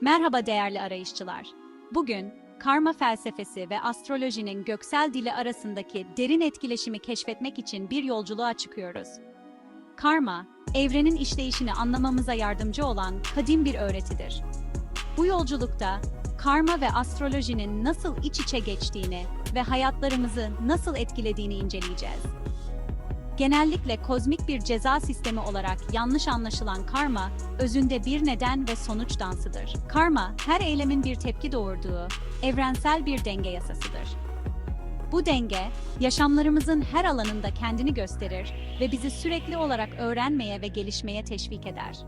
Merhaba değerli arayışçılar. Bugün karma felsefesi ve astrolojinin göksel dili arasındaki derin etkileşimi keşfetmek için bir yolculuğa çıkıyoruz. Karma, evrenin işleyişini anlamamıza yardımcı olan kadim bir öğretidir. Bu yolculukta karma ve astrolojinin nasıl iç içe geçtiğini ve hayatlarımızı nasıl etkilediğini inceleyeceğiz. Genellikle kozmik bir ceza sistemi olarak yanlış anlaşılan karma, özünde bir neden ve sonuç dansıdır. Karma, her eylemin bir tepki doğurduğu, evrensel bir denge yasasıdır. Bu denge, yaşamlarımızın her alanında kendini gösterir ve bizi sürekli olarak öğrenmeye ve gelişmeye teşvik eder.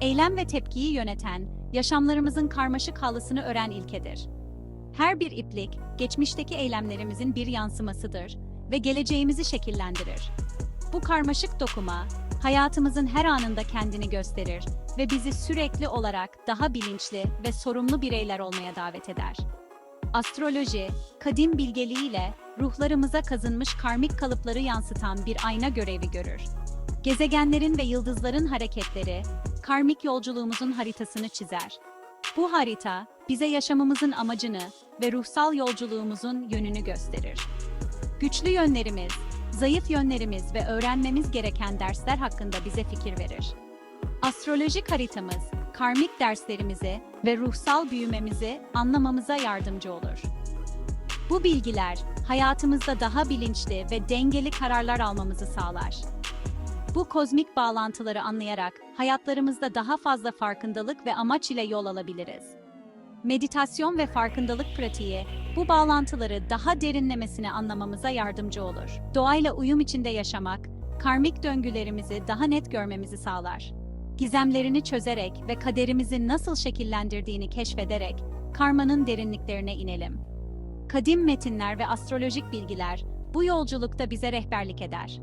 Eylem ve tepkiyi yöneten, yaşamlarımızın karmaşık halısını öğren ilkedir. Her bir iplik, geçmişteki eylemlerimizin bir yansımasıdır ve geleceğimizi şekillendirir. Bu karmaşık dokuma, hayatımızın her anında kendini gösterir ve bizi sürekli olarak daha bilinçli ve sorumlu bireyler olmaya davet eder. Astroloji, kadim bilgeliğiyle ruhlarımıza kazınmış karmik kalıpları yansıtan bir ayna görevi görür. Gezegenlerin ve yıldızların hareketleri, karmik yolculuğumuzun haritasını çizer. Bu harita, bize yaşamımızın amacını ve ruhsal yolculuğumuzun yönünü gösterir. Güçlü yönlerimiz, zayıf yönlerimiz ve öğrenmemiz gereken dersler hakkında bize fikir verir. Astrolojik haritamız, karmik derslerimizi ve ruhsal büyümemizi anlamamıza yardımcı olur. Bu bilgiler, hayatımızda daha bilinçli ve dengeli kararlar almamızı sağlar. Bu kozmik bağlantıları anlayarak hayatlarımızda daha fazla farkındalık ve amaç ile yol alabiliriz. Meditasyon ve farkındalık pratiği bu bağlantıları daha derinlemesine anlamamıza yardımcı olur. Doğayla uyum içinde yaşamak, karmik döngülerimizi daha net görmemizi sağlar. Gizemlerini çözerek ve kaderimizi nasıl şekillendirdiğini keşfederek karmanın derinliklerine inelim. Kadim metinler ve astrolojik bilgiler bu yolculukta bize rehberlik eder.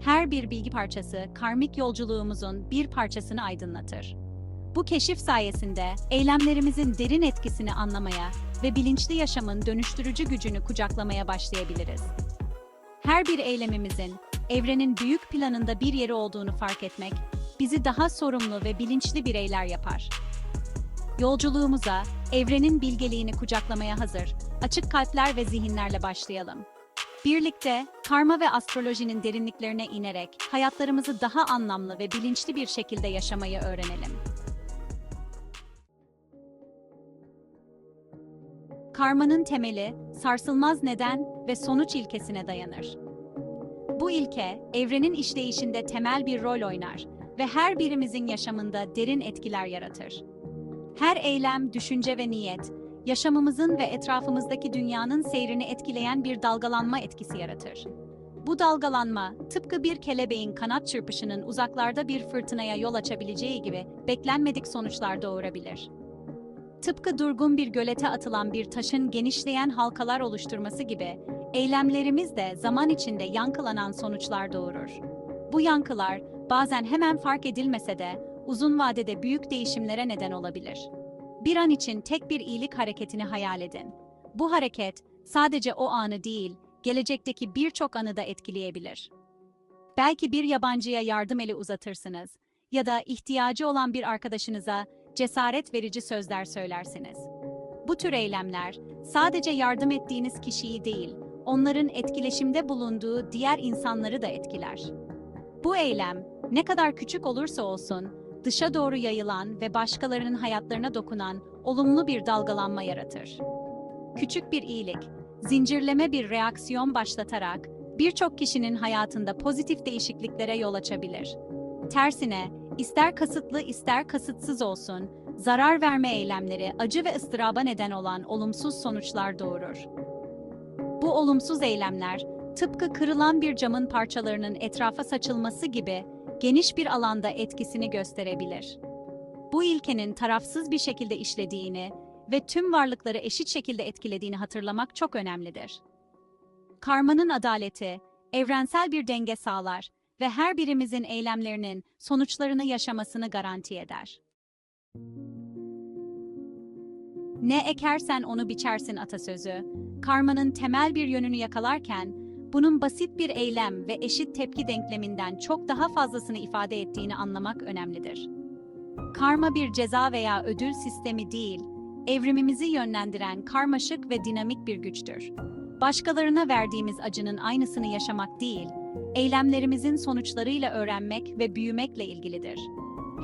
Her bir bilgi parçası karmik yolculuğumuzun bir parçasını aydınlatır. Bu keşif sayesinde eylemlerimizin derin etkisini anlamaya ve bilinçli yaşamın dönüştürücü gücünü kucaklamaya başlayabiliriz. Her bir eylemimizin evrenin büyük planında bir yeri olduğunu fark etmek bizi daha sorumlu ve bilinçli bireyler yapar. Yolculuğumuza evrenin bilgeliğini kucaklamaya hazır, açık kalpler ve zihinlerle başlayalım. Birlikte karma ve astrolojinin derinliklerine inerek hayatlarımızı daha anlamlı ve bilinçli bir şekilde yaşamayı öğrenelim. Karmanın temeli, sarsılmaz neden ve sonuç ilkesine dayanır. Bu ilke, evrenin işleyişinde temel bir rol oynar ve her birimizin yaşamında derin etkiler yaratır. Her eylem, düşünce ve niyet, yaşamımızın ve etrafımızdaki dünyanın seyrini etkileyen bir dalgalanma etkisi yaratır. Bu dalgalanma, tıpkı bir kelebeğin kanat çırpışının uzaklarda bir fırtınaya yol açabileceği gibi beklenmedik sonuçlar doğurabilir. Tıpkı durgun bir gölete atılan bir taşın genişleyen halkalar oluşturması gibi, eylemlerimiz de zaman içinde yankılanan sonuçlar doğurur. Bu yankılar, bazen hemen fark edilmese de, uzun vadede büyük değişimlere neden olabilir. Bir an için tek bir iyilik hareketini hayal edin. Bu hareket, sadece o anı değil, gelecekteki birçok anı da etkileyebilir. Belki bir yabancıya yardım eli uzatırsınız ya da ihtiyacı olan bir arkadaşınıza cesaret verici sözler söylersiniz. Bu tür eylemler sadece yardım ettiğiniz kişiyi değil, onların etkileşimde bulunduğu diğer insanları da etkiler. Bu eylem ne kadar küçük olursa olsun dışa doğru yayılan ve başkalarının hayatlarına dokunan olumlu bir dalgalanma yaratır. Küçük bir iyilik, zincirleme bir reaksiyon başlatarak birçok kişinin hayatında pozitif değişikliklere yol açabilir. Tersine, ister kasıtlı ister kasıtsız olsun, zarar verme eylemleri acı ve ıstıraba neden olan olumsuz sonuçlar doğurur. Bu olumsuz eylemler, tıpkı kırılan bir camın parçalarının etrafa saçılması gibi geniş bir alanda etkisini gösterebilir. Bu ilkenin tarafsız bir şekilde işlediğini ve tüm varlıkları eşit şekilde etkilediğini hatırlamak çok önemlidir. Karmanın adaleti, evrensel bir denge sağlar ve her birimizin eylemlerinin sonuçlarını yaşamasını garanti eder. Ne ekersen onu biçersin atasözü, karmanın temel bir yönünü yakalarken, bunun basit bir eylem ve eşit tepki denkleminden çok daha fazlasını ifade ettiğini anlamak önemlidir. Karma bir ceza veya ödül sistemi değil, evrimimizi yönlendiren karmaşık ve dinamik bir güçtür. Başkalarına verdiğimiz acının aynısını yaşamak değil, eylemlerimizin sonuçlarıyla öğrenmek ve büyümekle ilgilidir.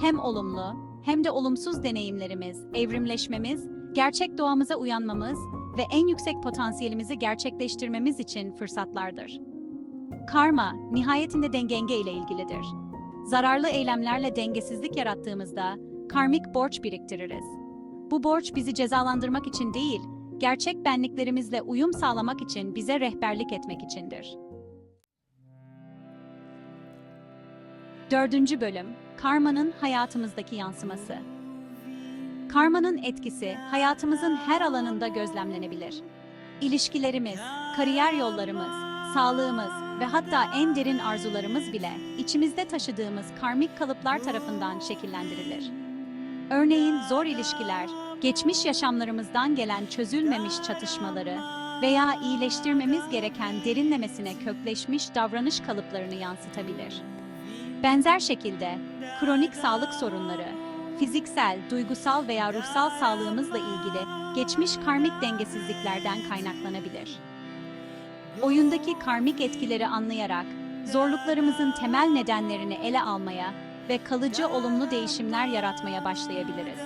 Hem olumlu hem de olumsuz deneyimlerimiz, evrimleşmemiz, gerçek doğamıza uyanmamız ve en yüksek potansiyelimizi gerçekleştirmemiz için fırsatlardır. Karma, nihayetinde dengenge ile ilgilidir. Zararlı eylemlerle dengesizlik yarattığımızda karmik borç biriktiririz. Bu borç bizi cezalandırmak için değil, gerçek benliklerimizle uyum sağlamak için bize rehberlik etmek içindir. Dördüncü bölüm, karmanın hayatımızdaki yansıması. Karmanın etkisi hayatımızın her alanında gözlemlenebilir. İlişkilerimiz, kariyer yollarımız, sağlığımız ve hatta en derin arzularımız bile içimizde taşıdığımız karmik kalıplar tarafından şekillendirilir. Örneğin zor ilişkiler, geçmiş yaşamlarımızdan gelen çözülmemiş çatışmaları veya iyileştirmemiz gereken derinlemesine kökleşmiş davranış kalıplarını yansıtabilir. Benzer şekilde kronik sağlık sorunları, fiziksel, duygusal veya ruhsal sağlığımızla ilgili geçmiş karmik dengesizliklerden kaynaklanabilir. Oyundaki karmik etkileri anlayarak zorluklarımızın temel nedenlerini ele almaya ve kalıcı olumlu değişimler yaratmaya başlayabiliriz.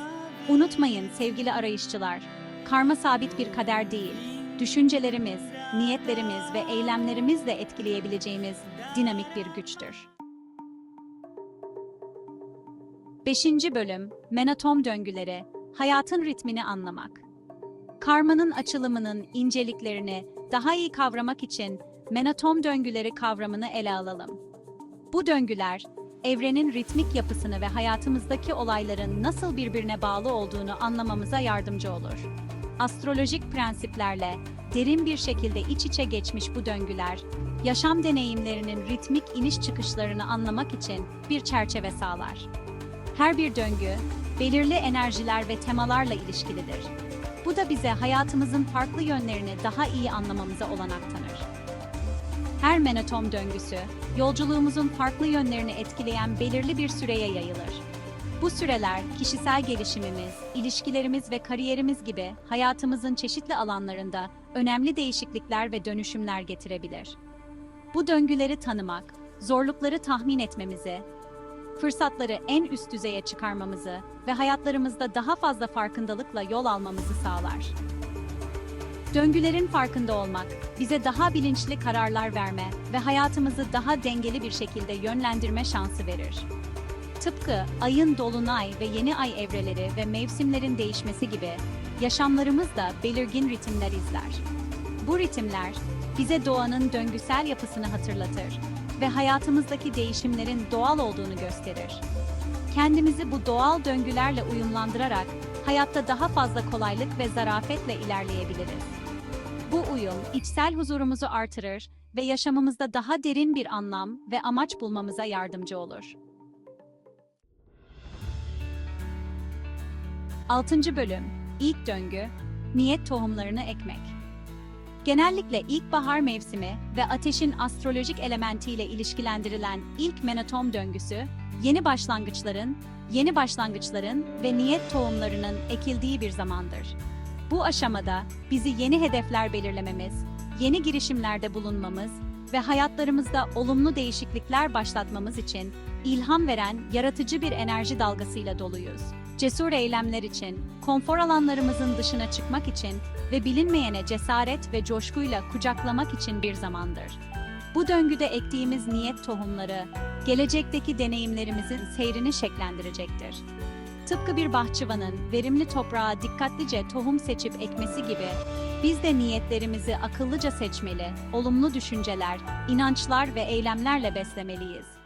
Unutmayın sevgili arayışçılar, karma sabit bir kader değil, düşüncelerimiz, niyetlerimiz ve eylemlerimizle etkileyebileceğimiz dinamik bir güçtür. 5. bölüm Menatom döngüleri Hayatın ritmini anlamak. Karmanın açılımının inceliklerini daha iyi kavramak için menatom döngüleri kavramını ele alalım. Bu döngüler evrenin ritmik yapısını ve hayatımızdaki olayların nasıl birbirine bağlı olduğunu anlamamıza yardımcı olur. Astrolojik prensiplerle derin bir şekilde iç içe geçmiş bu döngüler, yaşam deneyimlerinin ritmik iniş çıkışlarını anlamak için bir çerçeve sağlar. Her bir döngü, belirli enerjiler ve temalarla ilişkilidir. Bu da bize hayatımızın farklı yönlerini daha iyi anlamamıza olanak tanır. Her menatom döngüsü, yolculuğumuzun farklı yönlerini etkileyen belirli bir süreye yayılır. Bu süreler, kişisel gelişimimiz, ilişkilerimiz ve kariyerimiz gibi hayatımızın çeşitli alanlarında önemli değişiklikler ve dönüşümler getirebilir. Bu döngüleri tanımak, zorlukları tahmin etmemizi, fırsatları en üst düzeye çıkarmamızı ve hayatlarımızda daha fazla farkındalıkla yol almamızı sağlar. Döngülerin farkında olmak, bize daha bilinçli kararlar verme ve hayatımızı daha dengeli bir şekilde yönlendirme şansı verir. Tıpkı ayın dolunay ve yeni ay evreleri ve mevsimlerin değişmesi gibi, yaşamlarımız da belirgin ritimler izler. Bu ritimler, bize doğanın döngüsel yapısını hatırlatır ve hayatımızdaki değişimlerin doğal olduğunu gösterir. Kendimizi bu doğal döngülerle uyumlandırarak hayatta daha fazla kolaylık ve zarafetle ilerleyebiliriz. Bu uyum içsel huzurumuzu artırır ve yaşamımızda daha derin bir anlam ve amaç bulmamıza yardımcı olur. 6. bölüm İlk döngü Niyet tohumlarını ekmek. Genellikle ilkbahar mevsimi ve ateşin astrolojik elementiyle ilişkilendirilen ilk menatom döngüsü, yeni başlangıçların, yeni başlangıçların ve niyet tohumlarının ekildiği bir zamandır. Bu aşamada bizi yeni hedefler belirlememiz, yeni girişimlerde bulunmamız ve hayatlarımızda olumlu değişiklikler başlatmamız için ilham veren yaratıcı bir enerji dalgasıyla doluyuz. Cesur eylemler için, konfor alanlarımızın dışına çıkmak için ve bilinmeyene cesaret ve coşkuyla kucaklamak için bir zamandır. Bu döngüde ektiğimiz niyet tohumları, gelecekteki deneyimlerimizin seyrini şekillendirecektir. Tıpkı bir bahçıvanın verimli toprağa dikkatlice tohum seçip ekmesi gibi, biz de niyetlerimizi akıllıca seçmeli, olumlu düşünceler, inançlar ve eylemlerle beslemeliyiz.